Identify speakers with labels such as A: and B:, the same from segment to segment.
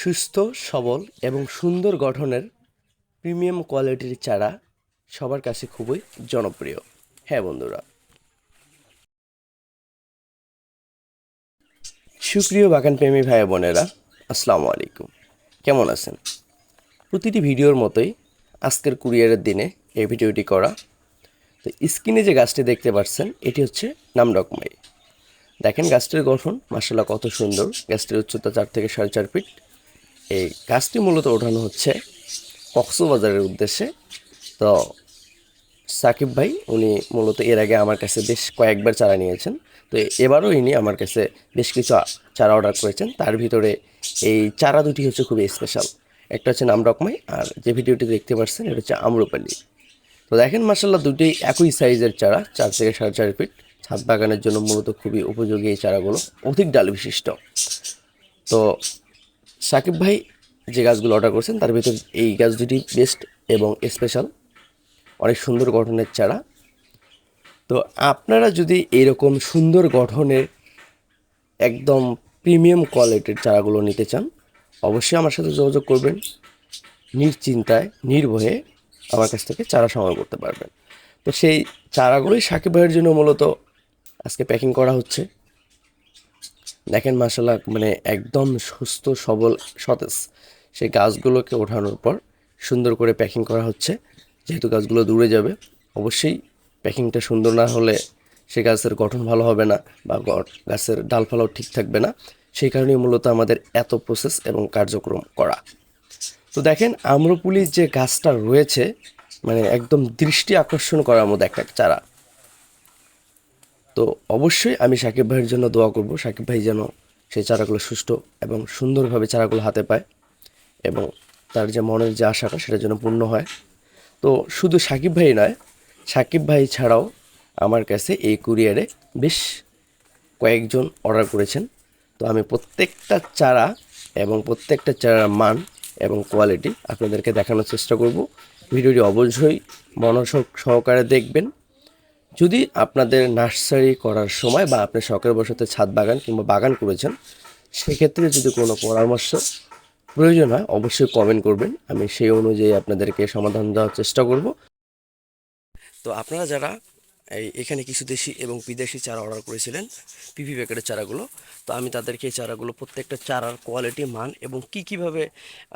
A: সুস্থ, সবল এবং সুন্দর গঠনের প্রিমিয়াম কোয়ালিটির চারা সবার কাছে খুবই জনপ্রিয়। হ্যাঁ বন্ধুরা। সুপ্রিয় বাগান প্রেমী ভাই বোনেরা, আসসালামু আলাইকুম। কেমন আছেন? প্রতিটি ভিডিওর মতোই আজকের কুরিয়ারের দিনে এই ভিডিওটি করা। তো স্ক্রিনে যে গাছটি দেখতে পাচ্ছেন, এটি হচ্ছে নামডকমাই। দেখেন গাছটির গঠন মাসাল্লাহ কত সুন্দর। গাছটির উচ্চতা চার থেকে সাড়ে চার ফিট। এই গাছটি মূলত ওঠানো হচ্ছে কক্সবাজারের উদ্দেশ্যে। তো সাকিব ভাই, উনি মূলত এর আগে আমার কাছে বেশ কয়েকবার চারা নিয়েছেন। তো এবারও ইনি আমার কাছে বেশ কিছু চারা অর্ডার করেছেন। তার ভিতরে এই চারা দুটি হচ্ছে খুবই স্পেশাল একটা হচ্ছে নামডকমাই আর যে ভিডিওটি দেখতে পাচ্ছেন এটা হচ্ছে আম্রপালি। তো দেখেন মার্শাল্লাহ দুটি একই সাইজের চারা, চার থেকে সাড়ে চার ফিট ছাদ বাগানের জন্য মূলত খুবই উপযোগী এই চারাগুলো। অধিক ডাল বিশিষ্ট। তো সাকিব ভাই যে গাছগুলো অর্ডার করেছেন, তার ভিতর এই গাছ দুটি বেস্ট এবং স্পেশাল অনেক সুন্দর গঠনের চারা। তো আপনারা যদি এইরকম সুন্দর গঠনের একদম প্রিমিয়াম কোয়ালিটির চারাগুলো নিতে চান, অবশ্যই আমার সাথে যোগাযোগ করবেন। নিশ্চিন্তায়, নির্ভয়ে আমার কাছ থেকে চারা সংগ্রহ করতে পারবেন। তো সেই চারাগুলোই সাকিব ভাইয়ের জন্য মূলত আজকে প্যাকিং করা হচ্ছে। দেখেন মাসাল্লাহ মানে একদম সুস্থ, সবল, সতেজ। সেই গাছগুলোকে ওঠানোর পর সুন্দর করে প্যাকিং করা হচ্ছে। যেহেতু গাছগুলো দূরে যাবে, অবশ্যই প্যাকিংটা সুন্দর না হলে সে গাছের গঠন ভালো হবে না বা গাছের ডালপালাও ঠিক থাকবে না। সেই কারণেই মূলত আমাদের এত প্রসেস এবং কার্যক্রম করা। তো দেখেন, আম্রপুলির যে গাছটা রয়েছে মানে একদম দৃষ্টি আকর্ষণ করার মতো একটা চারা। তো অবশ্যই আমি সাকিব ভাইয়ের জন্য দোয়া করব। সাকিব ভাই যেন সেই চারাগুলো সুষ্ঠু এবং সুন্দরভাবে চারাগুলো হাতে পায় এবং তার যে মনের যে আশাটা সেটা যেন পূর্ণ হয়। তো শুধু সাকিব ভাই নয়, সাকিব ভাই ছাড়াও আমার কাছে এই কুরিয়ারে বেশ কয়েকজন অর্ডার করেছেন। তো আমি প্রত্যেকটা চারা এবং প্রত্যেকটা চারার মান এবং কোয়ালিটি আপনাদেরকে দেখানোর চেষ্টা করব। ভিডিওটি অবশ্যই মনোযোগ সহকারে দেখবেন। যদি আপনাদের নার্সারি করার সময় বা আপনি শখের বসতে ছাদ বাগান কিংবা বাগান করেছেন, সেক্ষেত্রে যদি কোনো পরামর্শ প্রয়োজন হয়, অবশ্যই কমেন্ট করবেন। আমি সেই অনুযায়ী আপনাদেরকে সমাধান দেওয়ার চেষ্টা করব। তো আপনারা যারা এই এখানে কিছু দেশি এবং বিদেশি চারা অর্ডার করেছিলেন পিপি প্যাকেটের চারাগুলো, তো আমি তাদেরকে এই চারাগুলো প্রত্যেকটা চারার কোয়ালিটি মান এবং কি কীভাবে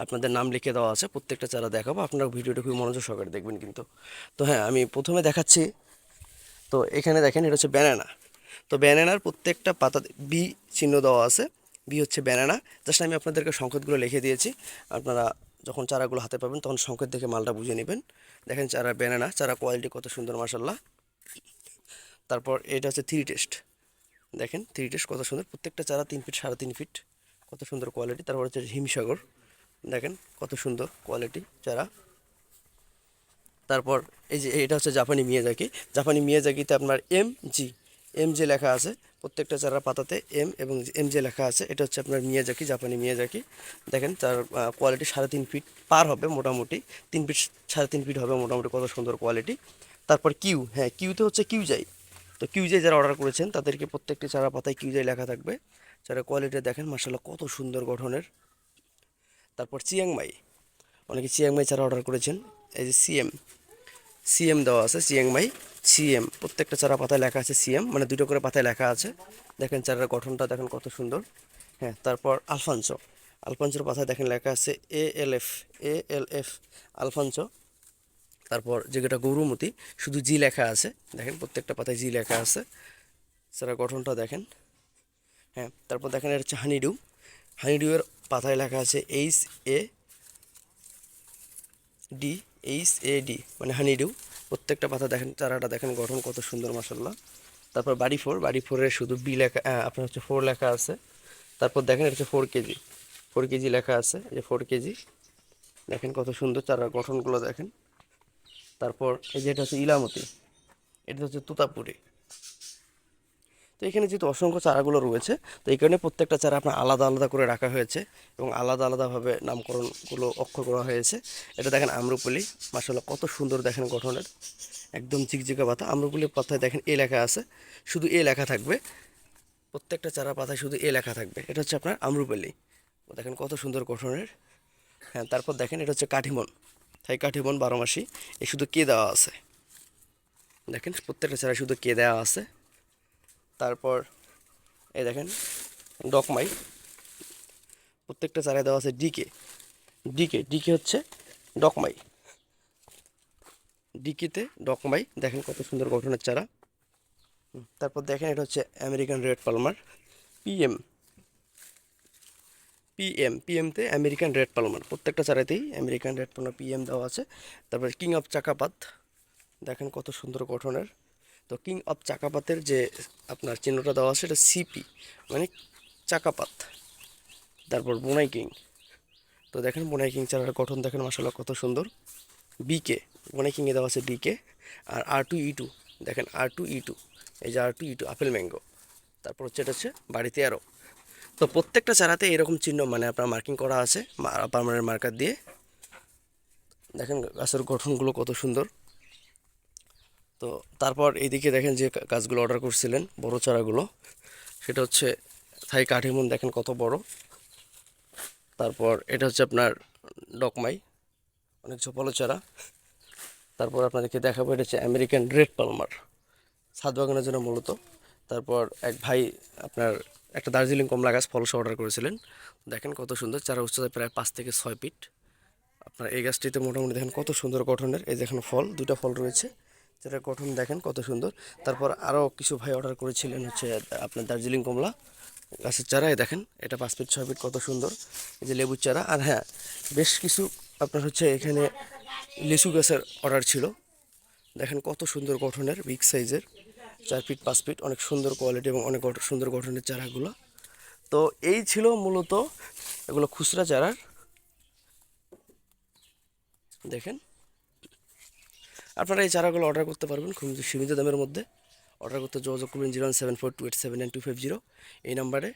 A: আপনাদের নাম লিখে দেওয়া আছে, প্রত্যেকটা চারা দেখাবো। আপনারা ভিডিওটা খুবই মনোযোগ সহকারে দেখবেন কিন্তু। তো হ্যাঁ আমি প্রথমে দেখাচ্ছি তো এখানে দেখেন এটা হচ্ছে ব্যানানা তো ব্যানানার প্রত্যেকটা পাতা বি চিহ্ন দেওয়া আছে। বি হচ্ছে ব্যানানা জাস্ট আমি আপনাদেরকে সংকেতগুলো লিখে দিয়েছি। আপনারা যখন চারাগুলো হাতে পাবেন, তখন সংকেত দেখে মালটা বুঝে নেবেন। দেখেন চারা ব্যানানা চারা কোয়ালিটি কত সুন্দর মাসাল্লাহ তারপর এটা হচ্ছে থ্রি টেস্ট দেখেন থ্রি টেস্ট কত সুন্দর। প্রত্যেকটা চারা তিন ফিট সাড়ে তিন ফিট কত সুন্দর কোয়ালিটি তারপর হচ্ছে হিমসাগর। দেখেন কত সুন্দর কোয়ালিটি চারা। তারপর এই যে এটা হচ্ছে জাপানি মিয়াজাকি জাপানি মিয়াজাকিতে আপনার এম জি এম যে লেখা আছে, প্রত্যেকটা চারা পাতাতে এম এবং এম যে লেখা আছে। এটা হচ্ছে আপনার মিয়াজাকি জাপানি মিয়াজাকি দেখেন তার কোয়ালিটি সাড়ে তিন ফিট পার হবে মোটামুটি। তিন ফিট সাড়ে তিন ফিট হবে মোটামুটি কত সুন্দর কোয়ালিটি তারপর কিউ হ্যাঁ কিউতে হচ্ছে কিউ যাই তো কিউ যাই যারা অর্ডার করেছেন, তাদেরকে প্রত্যেকটি চারা পাতায় কিউ যাই লেখা থাকবে। যারা কোয়ালিটি দেখেন মার্শাল্লাহ কত সুন্দর গঠনের। তারপর চিয়াংমাই অনেকে চিয়াংমাই চারা অর্ডার করেছেন। এই যে সিএম সিএম দেওয়া আছে চিয়াংমাই সিএম প্রত্যেকটা চারা পাতায় লেখা আছে সিএম মানে দুটো করে পাতায় লেখা আছে। দেখেন চারার গঠনটা, দেখেন কত সুন্দর। হ্যাঁ তারপর আলফানচো আলফানচোর পাতায় দেখেন লেখা আছে A L F A L F আলফানচো তারপর যেটা গৌরমতি, শুধু জি লেখা আছে। দেখেন প্রত্যেকটা পাতায় জি লেখা আছে। চারা গঠনটা দেখেন। হ্যাঁ তারপর দেখেন এটা হচ্ছে হানিডু। হানিডুয়ের পাতায় লেখা আছে H A D H A D মানে হানিডু প্রত্যেকটা পাতা দেখেন, চারাটা দেখেন গঠন কত সুন্দর মাসাল্লাহ তারপর বাড়ি ফোর বাড়ি ফোরের শুধু বি লেখা আপনার হচ্ছে ফোর লেখা আছে। তারপর দেখেন এটা হচ্ছে ফোর কেজি ফোর কেজি লেখা আছে, এই যে ফোর কেজি দেখেন কত সুন্দর চারার গঠনগুলো দেখেন। তারপর এই যে এটা হচ্ছে ইলামতি, এটা হচ্ছে তুতাপুরি। তো এখানে যেহেতু অসংখ্য চারাগুলো রয়েছে, তো এই কারণে প্রত্যেকটা চারা আপনার আলাদা আলাদা করে রাখা হয়েছে এবং আলাদা আলাদাভাবে নামকরণগুলো অক্ষর করা হয়েছে। এটা দেখেন আম্রপলি মাসাল্লাহ কত সুন্দর দেখেন গঠনের, একদম চিকচিকা পাতা। আম্রপলির পাতায় দেখেন এ লেখা আছে, শুধু এ লেখা থাকবে, প্রত্যেকটা চারা পাতায় শুধু এ লেখা থাকবে। এটা হচ্ছে আপনার আম্রপলি। দেখেন কত সুন্দর গঠনের। হ্যাঁ তারপর দেখেন এটা হচ্ছে কাঠিমন তাই কাঠিমন বারো মাসি, এ শুধু কে দেওয়া আছে? দেখেন, প্রত্যেকটা চারা শুধু কে দেওয়া আছে। তারপর এই দেখেন ডকমাই প্রত্যেকটা চারায় দেওয়া আছে ডিকে ডিকে ডিকে হচ্ছে ডকমাই ডিকিতে ডকমাই দেখেন কত সুন্দর গঠনের চারা। তারপর দেখেন এটা হচ্ছে American red palmer PM PM পিএমতে American red Palmer প্রত্যেকটা চারাতেই আমেরিকান রেড পালমার পিএম দেওয়া আছে। তারপর কিং অফ চাকাপাত দেখেন কত সুন্দর গঠনের। তো কিং অফ চাকাপাতের যে আপনার চিহ্নটা দেওয়া আছে এটা সিপি মানে চাকাপাত। তারপর বোনাই কিং তো দেখেন বোনাই কিং চারার গঠন দেখেন মাসাল্লাহ কত সুন্দর। বিকে বোনাই কিংয়ে দেওয়া আছে ডিকে আর আর টু ই টু দেখেন আর টু ই টু এই যে R two E two apple mango. তারপর হচ্ছে এটা হচ্ছে বাড়িতে আরও তো প্রত্যেকটা চারাতে এরকম চিহ্ন মানে আপনার মার্কিং করা আছে পারমানেন্ট মার্কার দিয়ে। দেখেন গাছের গঠনগুলো কত সুন্দর। তো তারপর এইদিকে দেখেন যে গাছগুলো অর্ডার করছিলেন, বড় চারাগুলো। সেটা হচ্ছে থাই কাঠিমন, দেখেন কত বড়। তারপর এটা হচ্ছে আপনার ডকমাই, অনেক ঝোপালো চারা। তারপর আপনাদেরকে দেখাবো, এটা হচ্ছে আমেরিকান রেড পালমার, ছাদ বাগানের জন্য মূলত। তারপর এক ভাই আপনার একটা দার্জিলিং কমলা গাছ ফলস অর্ডার করেছিলেন। দেখেন কত সুন্দর, চারা উচ্চতা প্রায় পাঁচ থেকে ছয় ফিট। আপনার এই গাছটিতে মোটামুটি দেখেন কত সুন্দর গঠনের, এই দেখেন ফল দুটো ফল রয়েছে। যেটা গঠন দেখেন কত সুন্দর। তারপর আরও কিছু ভাই অর্ডার করেছিলেন হচ্ছে আপনার দার্জিলিং কমলা গাছের চারা, এই দেখেন, এটা পাঁচ ফিট ছয় ফিট কত সুন্দর। এই যে লেবুর চারা, আর হ্যাঁ বেশ কিছু আপনার হচ্ছে এখানে লিচু গাছের অর্ডার ছিল। দেখেন কত সুন্দর গঠনের বিগ সাইজের চার ফিট পাঁচ ফিট অনেক সুন্দর কোয়ালিটি এবং অনেক সুন্দর গঠনের চারাগুলো। তো এই ছিল মূলত এগুলো খুচরা চারার। দেখেন আপনারা এই চারাগুলো অর্ডার করতে পারবেন খুব সীমিত দামের মধ্যে। অর্ডার করতে যোগাযোগ করবেন zero seven four two eight seven nine two five zero. এই নাম্বারে।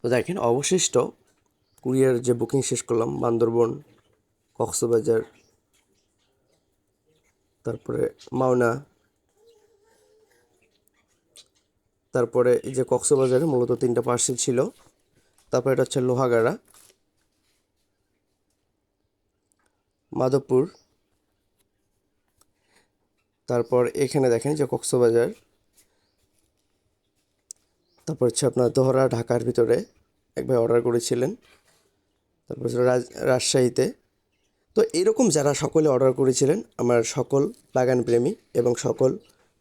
B: তো
A: দেখেন অবশিষ্ট কুরিয়ার যে বুকিং শেষ করলাম বান্দরবন কক্সবাজার তারপরে মাওনা, তারপরে এই যে কক্সবাজারে মূলত তিনটা পার্সেল ছিল, তারপরে এটা হচ্ছে লোহাগাড়া, মাধবপুর, তারপর এখানে দেখেন যে কক্সবাজার, তারপর হচ্ছে আপনার দোহরা ঢাকার ভিতরে একবার অর্ডার করেছিলেন, তারপর রাজশাহীতে। তো এরকম যারা সকলে অর্ডার করেছিলেন, আমার সকল বাগান প্রেমী এবং সকল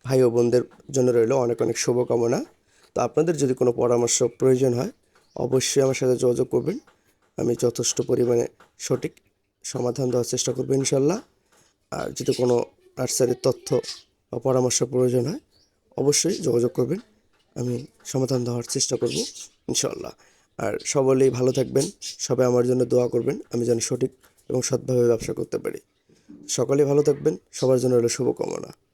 A: ভাই ও বোনদের জন্য রইল অনেক অনেক শুভকামনা। তো আপনাদের যদি কোনো পরামর্শ প্রয়োজন হয়, অবশ্যই আমার সাথে যোগাযোগ করবেন। আমি যথেষ্ট পরিমাণে সঠিক সমাধান দেওয়ার চেষ্টা করব ইনশাল্লাহ। আর যদি কোনো নার্সারির তথ্য বা পরামর্শ প্রয়োজন হয়, অবশ্যই যোগাযোগ করবেন। আমি সমাধান দেওয়ার চেষ্টা করব ইনশাল্লাহ। আর সকলেই ভালো থাকবেন, সবাই আমার জন্য দোয়া করবেন, আমি যেন সঠিক এবং সৎভাবে ব্যবসা করতে পারি। সকলে ভালো থাকবেন। সবার জন্য হলো শুভকামনা।